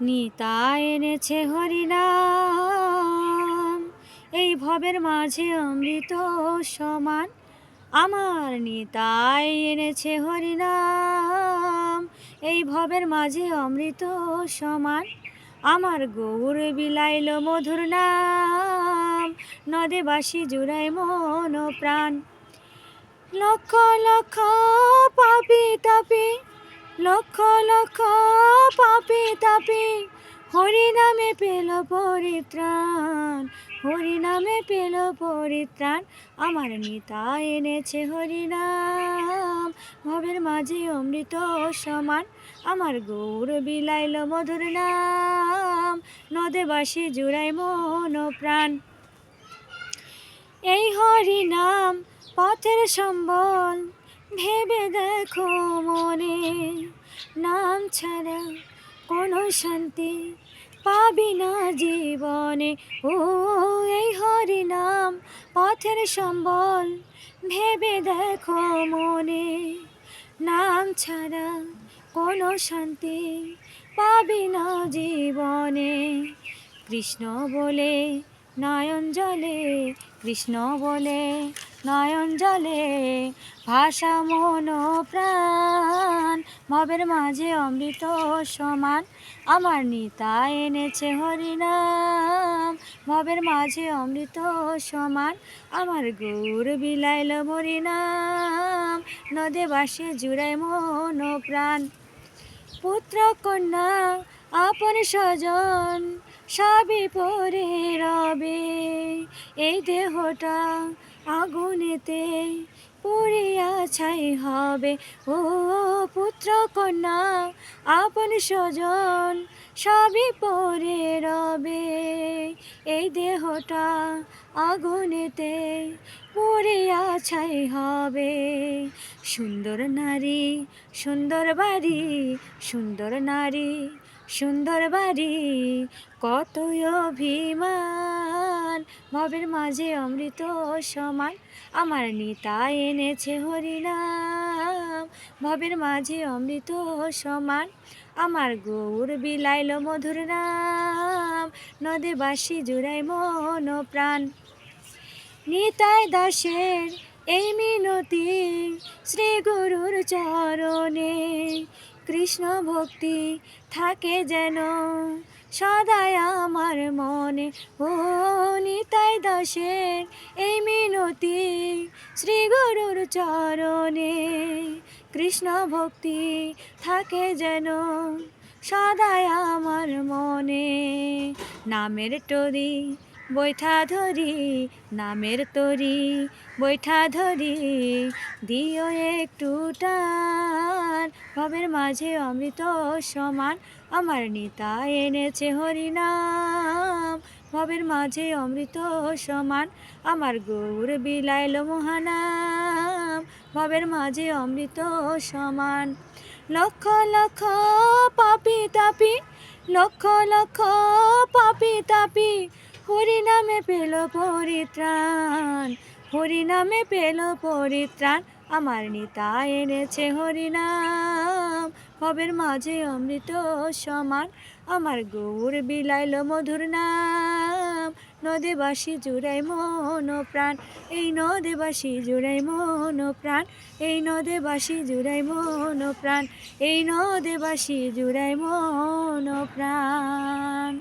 নিতাই এনেছে হরিনাম। এই ভবের মাঝে অমৃত সমান। আমার নিতাই এনেছে হরিনাম। এই ভবের মাঝে অমৃত সমান। আমার গৌর বিলাইল মধুর নাম। নদে বাসি জুড়াই মন প্রাণ। লক্ষ লক্ষ পাপি তাপি লক্ষ লক্ষ পাপি তাপি হরি নামে পেল পরিত্রাণ হরি নামে পেল পরিত্রাণ। আমার নিতা এনেছে হরি নাম ভবের মাঝে অমৃত সমান। আমার গৌর বিলাইল মধুর নাম, নদে বাসি জুড়াই মন প্রাণ। এই হরি নাম পথের সম্বল ভেবে দেখো মনে, নাম ছাড়া কোনো শান্তি পাবি না জীবনে। ও, এই হরি নাম পথের সম্বল, ভেবে দেখো মনে, নাম ছাড়া কোনো শান্তি পাবি না জীবনে। কৃষ্ণ বলে নয়ন জলে, কৃষ্ণ বলে নয়ন জলে ভাষা মন প্রাণ ভবের মাঝে অমৃত সমান, আমার নিতা এনেছে হরিনাম। ভবের মাঝে অমৃত সমান, আমার গৌর বিলাইল মরিনাম। নদে বাসে জুড়াই মন প্রাণ পুত্র কন্যা, আপন স্বজন, সবই পরে রবে। এই দেহটা আগুনেতে পুড়িয়া ছাই হবে। ও পুত্র কন্যা, আপন স্বজন সবই পরে রবে। এই দেহটা আগুনেতে পুড়িয়া ছাই হবে। সুন্দর নারী, সুন্দর বাড়ি, সুন্দর নারী সুন্দর বাড়ি কত অভিমান। ভবের মাঝে অমৃত সমান, আমার নিতা এনেছে হরিনাম। ভবের মাঝে অমৃত সমান, আমার গৌর বিলাইল মধুর নাম। নদে বাসি জুড়াই মন প্রাণ। নিতাই দাসের এই মিনতি শ্রী গুরুর চরণে। কৃষ্ণ ভক্তি থাকে যেন। সদাই আমার মনে ও নিতাই দাসের এই মিনতি শ্রী গুরুর চরণে। কৃষ্ণ ভক্তি থাকে যেন, সদাই আমার মনে। নামের টরি বৈঠা ধরি, নামের তরি, বৈঠা ধরি, দিও একটু টান। ভবের মাঝে অমৃত সমান, আমার নিতা এনেছে হরিনাম। ভবের মাঝে অমৃত সমান, আমার গৌর বিলাইল মহানাম। ভবের মাঝে অমৃত সমান, লক্ষ লক্ষ পাপি তাপি, লক্ষ লক্ষ পাপি তাপি হরি নামে পেল পরিত্রাণ হরি নামে পেল পরিত্রাণ। আমার নিতা এনেছে হরিনাম ভবের মাঝে অমৃত সমান। আমার গৌর বিলাইল মধুর নাম, নদেবাসী জুড়াই মন প্রাণ। এই নদীবাসী জুড়াই মন প্রাণ, এই নদেবাসী জুড়াই মন প্রাণ। এই নদীবাসী জুড়াই মন প্রাণ।